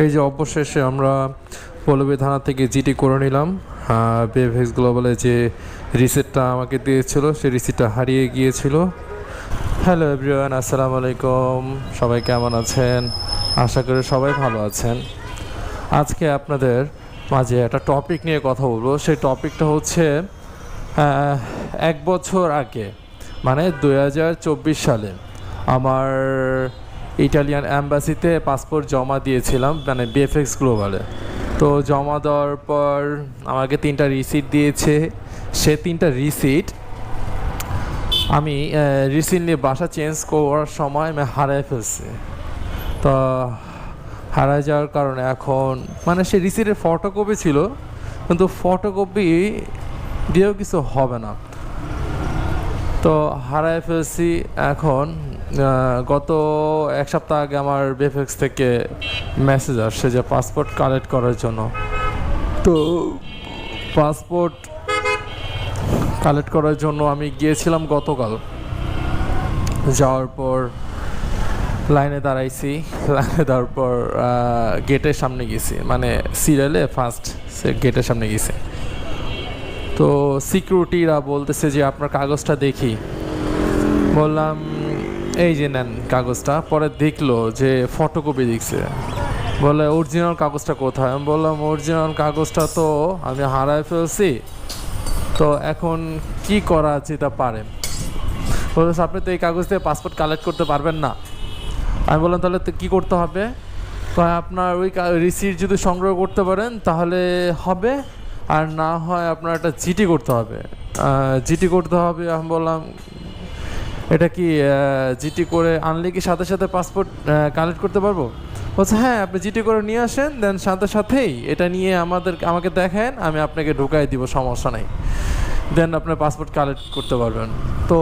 এই যে অবশেষে আমরা পল্লবী থানা থেকে জিটি করে নিলাম। বিএফএক্স গ্লোবালে যে রিসিপ্টটা আমাকে দিয়েছিল, সেই রিসিপ্টটা হারিয়ে গিয়েছিল। হ্যালো এভরিওয়ান আসসালামু আলাইকুম। সবাই কেমন আছেন? আশা করি সবাই ভালো আছেন। আজকে আপনাদের মাঝে একটা টপিক নিয়ে কথা বলব। সেই টপিকটা হচ্ছে এক বছর আগে মানে দু হাজার চব্বিশ সালে, আমার ইটালিয়ান অ্যাম্বাসিতে পাসপোর্ট জমা দিয়েছিলাম মানে বিএফএক্স গ্লোবালে তো জমা দেওয়ার পর আমাকে তিনটা রিসিট দিয়েছে। সে তিনটা রিসিট আমি রিসেন্টলি বাসা চেঞ্জ করার সময় আমি হারায় ফেলছি। তো হারায় যাওয়ার কারণে এখন মানে সে রিসিটের ফটোকপি ছিল, কিন্তু ফটোকপি দিয়েও কিছু হবে না। তো হারায় ফেলছি এখন গত এক সপ্তাহ আগে আমার বেফেক্স থেকে মেসেজ আসছে যে পাসপোর্ট কালেক্ট করার জন্য। তো পাসপোর্ট কালেক্ট করার জন্য আমি গিয়েছিলাম গতকাল। যাওয়ার পর লাইনে দাঁড়াইছি। লাইনে দেওয়ার পর গেটের সামনে গেছি। মানে সিরিয়ালে ফার্স্ট গেটের সামনে গেছি। তো সিকিউরিটিরা বলতেছে যে আপনার কাগজটা দেখি। বললাম এই যে নেন কাগজটা, পরে দেখল যে ফটোকপি দেখছে বলে অরিজিনাল কাগজটা কোথায়? আমি বললাম অরিজিনাল কাগজটা তো আমি হারায় ফেলছি। তো এখন কি করা যেতে পারে? বলতেছে আপনি তো এই কাগজ দিয়ে পাসপোর্ট কালেক্ট করতে পারবেন না। আমি বললাম, তাহলে তো কী করতে হবে? আপনার ওই রিসিট যদি সংগ্রহ করতে পারেন, তাহলে হবে। আর না হয় আপনার একটা জিটি করতে হবে। জিটি করতে হবে, আমি বললাম এটা কি জিটি করে আনলে কি সাথে সাথে পাসপোর্ট কালেক্ট করতে পারব? বলছে হ্যাঁ আপনি জিটি করে নিয়ে আসেন, দেন সাথে সাথেই এটা নিয়ে আমাদের, আমাকে দেখেন, আমি আপনাকে ঢুকাই দিব, সমস্যা নেই। দেন আপনার পাসপোর্ট কালেক্ট করতে পারবেন। তো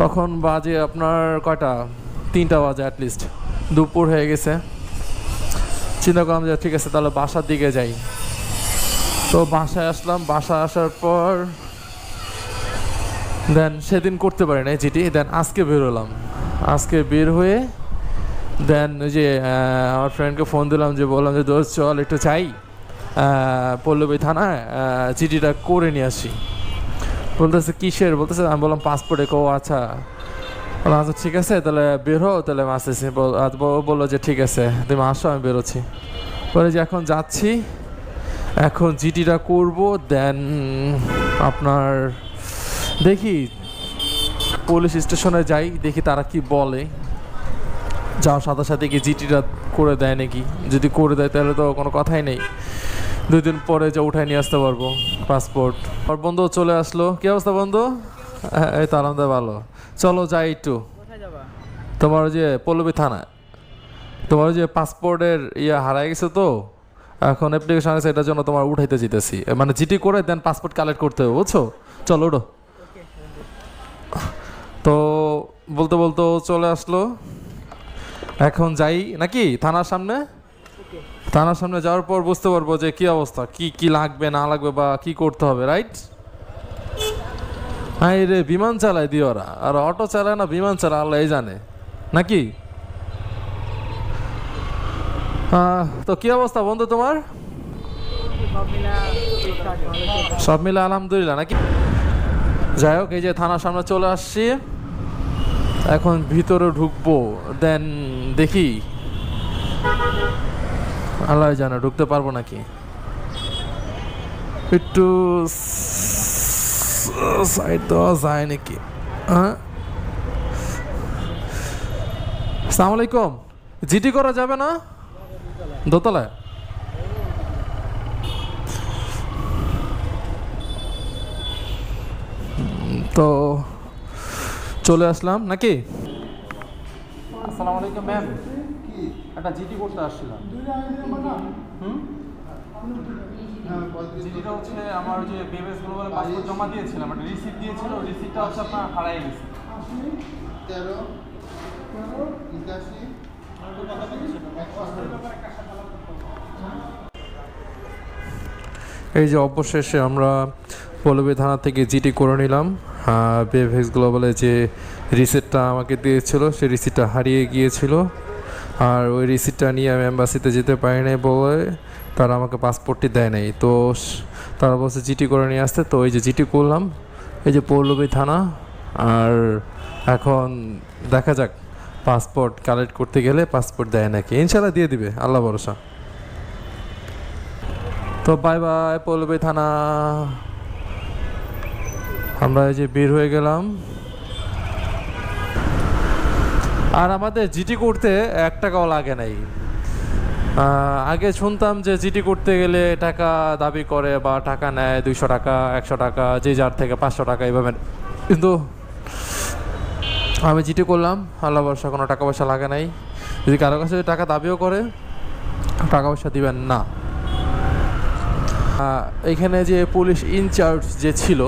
তখন বাজে আপনার কয়টা? তিনটা বাজে অ্যাটলিস্ট দুপুর হয়ে গেছে। চিন্তা করলাম যে, ঠিক আছে, তাহলে বাসার দিকে যাই। তো বাসায় আসলাম, বাসায় আসার পর দেন সেদিন করতে পারি না যেটি দেন আজকে বেরোলাম আজকে বের হয়ে, দেন ওই যে আমার ফ্রেন্ডকে ফোন দিলাম যে বললাম যে, দোস্ত, চল একটু চাই। পল্লবী থানায় চিঠিটা করে নিয়ে আসি। বলতেছে, কিসের? বলতেছে, আমি বললাম পাসপোর্টে কো আচ্ছা। বললাম আচ্ছা ঠিক আছে, তাহলে বের হও, তাহলে আমি আসতেছি। বলল যে, ঠিক আছে, তুমি আসো, আমি বেরোচ্ছি। বলে যে, এখন যাচ্ছি, এখন জিটিটা করব, দেন আপনার দেখি পুলিশ স্টেশনে যাই দেখি তারা কি বলে। যাওয়ার সাথে সাথে কি জিটিটা করে দেয় নাকি? যদি করে দেয় তাহলে তো কোনো কথাই নেই। দুই দিন পরে যে উঠায় নিয়ে আসতে পারব পাসপোর্ট আর বন্ধু চলে আসলো। কি অবস্থা বন্ধু? এই তো আনন্দ ভালো। চলো যাই একটু। তোমার ওই যে পল্লবী থানা তোমার ওই যে পাসপোর্টের ইয়ে হারাই গেছে তো এখন অ্যাপ্লিকেশন আছে এটার জন্য তোমার উঠাইতে যেতেছি। মানে জিটি করে দেন পাসপোর্ট কালেক্ট করতে হবে বুঝছ? চলো ওঠো তো বলতে বলতে ও চলে আসলো। এখন যাই নাকি? থানার সামনে? থানার সামনে যাওয়ার পর বুঝতে পারব যে কি অবস্থা কি কি লাগবে না লাগবে বা কি করতে হবে রাইট হ্যাঁ রে বিমান চালায় দিয়ে ওরা। আর অটো চালায় না বিমান চালায় আল্লাহ জানে। নাকি? তো কি অবস্থা বন্ধু তোমার? সব মিলে আলহামদুলিল্লাহ নাকি? যাই হোক, এই যে থানার সামনে চলে আসছি। এখন ভিতরে ঢুকবো দেন দেখি। আল্লাহ জানে, ঢুকতে পারব নাকি? একটু সাইড দেওয়া যায় নাকি? হ্যাঁ সালাম আলাইকুম জিটি করা যাবে না? দোতলায়? তো চলে আসলাম নাকি? আসসালামু আলাইকুম ম্যাম একটা জিটি করতে আসছিলাম। হুম? জিটিটা হচ্ছে আমার ওই যে বেবেস গ্লোবালে পাসপোর্ট জমা দিয়েছিলাম একটা রিসিপ্ট দিয়েছিল রিসিপ্টটা হচ্ছে আপনার হারাই গেছে। তেরো এই যে অবশেষে আমরা পল্লবী থানা থেকে জিটি করে নিলাম। বিএফএক্স গ্লোবালে যে রিসিপ্টটা আমাকে দিয়েছিল, সেই রিসিপ্টটা হারিয়ে গিয়েছিল। আর ওই রিসিপ্টটা নিয়ে আমি অ্যাম্বাসিতে যেতে পারি নাই বলে তারা আমাকে পাসপোর্টটি দেয় নাই। তো তারা বলছে জিটি করে নিয়ে আসতে। তো ওই যে জিটি করলাম। এই যে পৌলবী থানা। আর এখন দেখা যাক, পাসপোর্ট কালেক্ট করতে গেলে পাসপোর্ট দেয় নাকি। ইনশাল্লাহ দিয়ে দিবে, আল্লাহ ভরসা। তো বাই বাই পৌলবী থানা। আমরা এই যে বের হয়ে গেলাম। আর আমাদের জিটি করতে এক টাকাও লাগে নাই। আগে শুনতাম যে জিটি করতে গেলে টাকা দাবি করে বা টাকা নেয় দুইশো টাকা, একশো টাকা, যে যার থেকে পাঁচশো টাকা এইভাবে। কিন্তু আমি জিটি করলাম, আল্লাহ বর্ষা কোনো টাকা পয়সা লাগে নাই। যদি কারও কাছে টাকা দাবিও করে, টাকা পয়সা দিবেন না। এখানে যে পুলিশ ইনচার্জ যে ছিল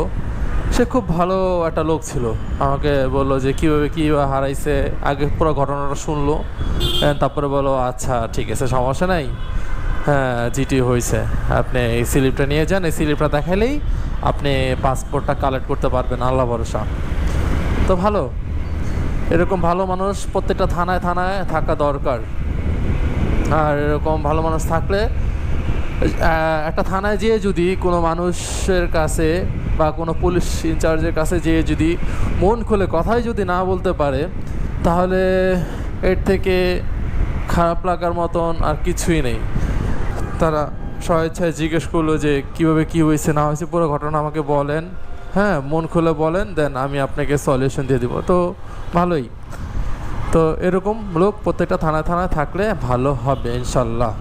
সে খুব ভালো একটা লোক ছিল। আমাকে বলল যে, কীভাবে কী হারাইছে? আগে পুরো ঘটনাটা শুনলো। তারপরে বলো আচ্ছা ঠিক আছে, সমস্যা নাই। হ্যাঁ জিটি হয়েছে। আপনি এই স্লিপটা নিয়ে যান। এই স্লিপটা দেখালেই আপনি পাসপোর্টটা কালেক্ট করতে পারবেন। আল্লাহ ভরসা। তো ভালো। এরকম ভালো মানুষ প্রত্যেকটা থানায় থানায় থাকা দরকার। আর এরকম ভালো মানুষ থাকলে একটা থানায় যেয়ে যদি কোনো মানুষের কাছে বা কোনো পুলিশ ইনচার্জের কাছে যেয়ে যদি মন খুলে কথাই যদি না বলতে পারে, তাহলে এর থেকে খারাপ লাগার মতন আর কিছুই নেই। তারা স্বেচ্ছায় জিজ্ঞেস করল যে কীভাবে কি হয়েছে, না হয়েছে, পুরো ঘটনা আমাকে বলেন। হ্যাঁ মন খুলে বলেন, দেন আমি আপনাকে সলিউশন দিয়ে দিব। তো ভালোই। তো এরকম লোক প্রত্যেকটা থানায় থানায় থাকলে ভালো হবে, ইনশাল্লাহ।